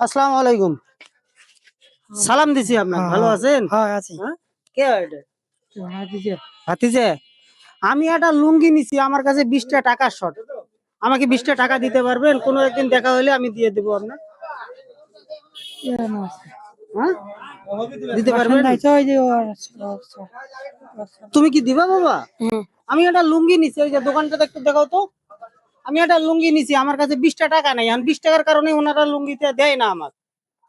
আসসালামু আলাইকুম। সালাম দিছি আপনার ভালো আছেন? হ্যাঁ আছি। হ্যাঁ? কে হয়? হ্যাঁ ভাতিজে আমি একটা লুঙ্গি নিছি আমার কাছে বিশটা টাকা শর্ট আমাকে বিশটা টাকা দিতে পারবেন? কোনো একদিন দেখা হলে আমি দিয়ে দেবো আপনার। হ্যাঁ? দিতে পারবেন? তুমি কি দিবা বাবা? আমি একটা লুঙ্গি নিছি ওই যে দোকানটা একটু দেখাও তো। আমি একটা লুঙ্গি নিছি আমার কাছে বিশটা টাকা নাই। আমি বিশ টাকার কারণে ওনারা লুঙ্গিতে দেয় না আমার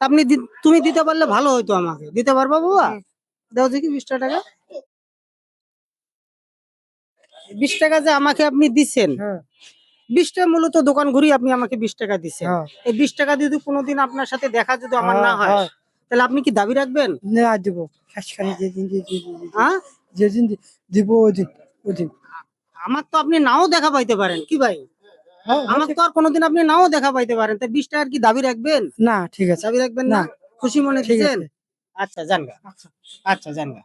আপনি তুমি দিতে পারলে ভালো হইতো আমাকে। দিতে পারবা বাবা? দাও দেখি বিশটা টাকা। বিশ টাকা যে আমাকে আপনি দিচ্ছেন হ্যাঁ। বিশটা মূলত দোকান ঘুরি আপনি আমাকে বিশ টাকা দিচ্ছেন হ্যাঁ। এই বিশ টাকা যদি কোনোদিন আপনার সাথে দেখা যদি আমার না হয় হ্যাঁ। তাহলে আপনি কি দাবি রাখবেন? না দিব। যেদিন দিব ওদিন ওদিন আমার তো আপনি নাও দেখা পাইতে পারেন। কি ভাই? আমার তো আর কোনোদিন আপনি নাও দেখা পাইতে পারেন। তা বিশ টাকার কি দাবি রাখবেন? না ঠিক আছে। দাবি রাখবেন না। খুশি মনে ঠিক আছে। আচ্ছা যান গা। আচ্ছা। যান গা।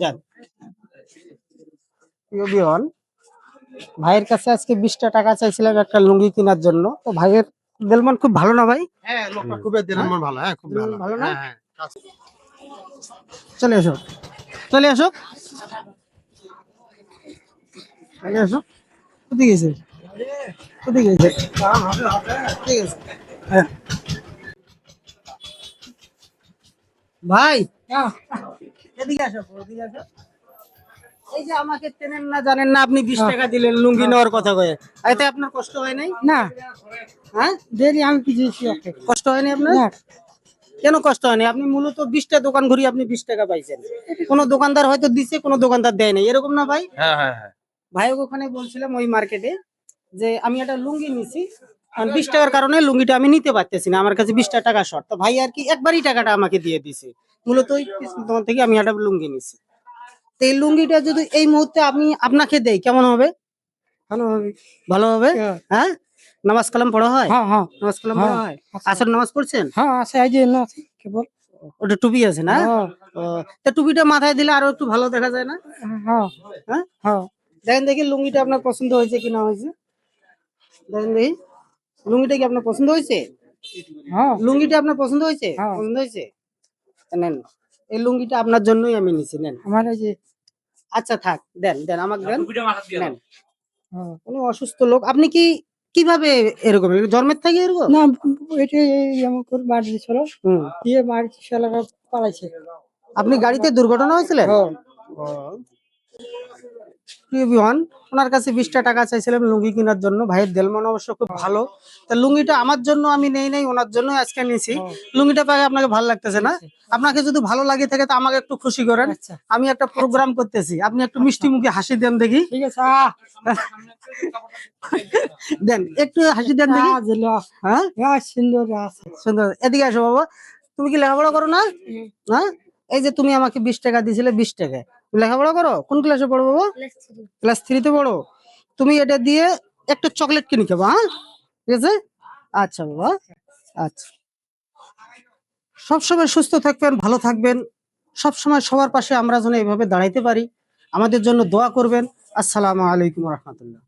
যান। বিহন ভাইয়ের কাছে আজকে বিশটা টাকা চাইছিলাম একটা লুঙ্গি কেনার জন্য। তো ভাইয়ের দেলমান খুব ভালো না ভাই? হ্যাঁ লোকটা খুবই দিলেন ভালো হ্যাঁ খুব ভালো। ভালো না? হ্যাঁ, হ্যাঁ। চলে এসো চলে এসো চলে এসো কোথায় গেছে ঠিক আছে হ্যাঁ। ভাই এদিকে আসো এদিকে আসো। এই যে আমাকে চেনেন না জানেন না আপনি বিশ টাকা দিলেন লুঙ্গি নেওয়ার কথা কয়ে। এতে আপনার কষ্ট হয় নাই? না। হ্যাঁ? দেরি আমি কষ্ট হয়নি আপনার? কেন কষ্ট হয়নি? আপনি মূলত বিশটা দোকান ঘুরি আপনি বিশ টাকা পাইছেন। কোন দোকানদার হয়তো দিচ্ছে কোন দোকানদার দেয় নাই। এরকম না ভাই? হ্যাঁ হ্যাঁ হ্যাঁ। ভাই ওখানে বলছিলাম ওই মার্কেটে যে আমি একটা লুঙ্গি নিছি। কারণ বিশ টাকার কারণে লুঙ্গিটা আমি নিতে পারতেছি না আমার কাছে বিশটা টাকা শর্ট তো ভাই আর কি একবারই টাকাটা আমাকে দিয়ে দিছে। মূলত ওই দোকান থেকে আমি একটা লুঙ্গি নিছি। তো এই লুঙ্গিটা যদি এই মুহূর্তে আমি আপনাকে দেই কেমন হবে? ভালো হবে। ভালো হবে? হ্যাঁ। হ্যাঁ? নামাজ কালাম পড়া হয়? হ্যাঁ হ্যাঁ। নামাজ কালাম পড়া হ্যাঁ। আসর নামাজ পড়ছেন? হ্যাঁ আছে এই না আছে কেবল ওটা টুপি আছে না? তা টুপিটা মাথায় দিলে আরও একটু ভালো দেখা যায় না? হ্যাঁ। হ্যাঁ? দেখেন দেখি লুঙ্গিটা আপনার পছন্দ হয়েছে কিনা হয়েছে। দেখেন দেখি লুঙ্গিটা কি আপনার পছন্দ হয়েছে? হ্যাঁ। লুঙ্গিটা আপনার পছন্দ হয়েছে? হ্যাঁ। পছন্দ হয়েছে? নেন এই লুঙ্গিটা আপনার জন্যই আমি নিছি নেন। আমার এই যে আচ্ছা থাক দেন দেন আমাকে দেন। নেন। হ্যাঁ। কোনো অসুস্থ লোক। আপনি কি কীভাবে এরকম? জন্মের থেকে এরকম? না এটা এই করে মার দিয়েছিল। হুম। দিয়ে মার শালারা পালাইছে। আপনি গাড়িতে দুর্ঘটনা হয়েছিলেন? হ্যাঁ। প্রিয় বিহান ওনার কাছে বিশটা টাকা চাইছিলাম লুঙ্গি কেনার জন্য। ভাইয়ের দেলমন অবশ্য খুব ভালো। তা লুঙ্গিটা আমার জন্য আমি নেই নাই ওনার জন্য আজকে নিয়েছি হ্যাঁ। লুঙ্গিটা পাই আপনাকে ভালো লাগতেছে না? আপনাকে যদি ভালো লাগে থাকে তো আমাকে একটু খুশি করেন। আচ্ছা। আমি একটা প্রোগ্রাম করতেছি। আপনি একটু মিষ্টি মুখে হাসি দেন দেখি। ঠিক আছে আহ। দেন একটু হাসি দেন দেখি। হ্যাঁ? সুন্দর সুন্দর। এদিকে আসো বাবা। তুমি কি লেখাপড়া করো না? হ্যাঁ? এই যে তুমি আমাকে বিশ টাকা দিয়েছিলে বিশ টাকা লেখাপড়া করো? কোন ক্লাসে পড়ো বাবা? ক্লাস থ্রিতে পড়ো। তুমি এটা দিয়ে একটা চকলেট কিনে খাব হ্যাঁ? ঠিক আছে? আচ্ছা বাবা। আচ্ছা। সবসময় সুস্থ থাকবেন ভালো থাকবেন। সবসময় সবার পাশে আমরা যেন এইভাবে দাঁড়াইতে পারি। আমাদের জন্য দোয়া করবেন। আসসালামু আলাইকুম রহমতুল্লাহ।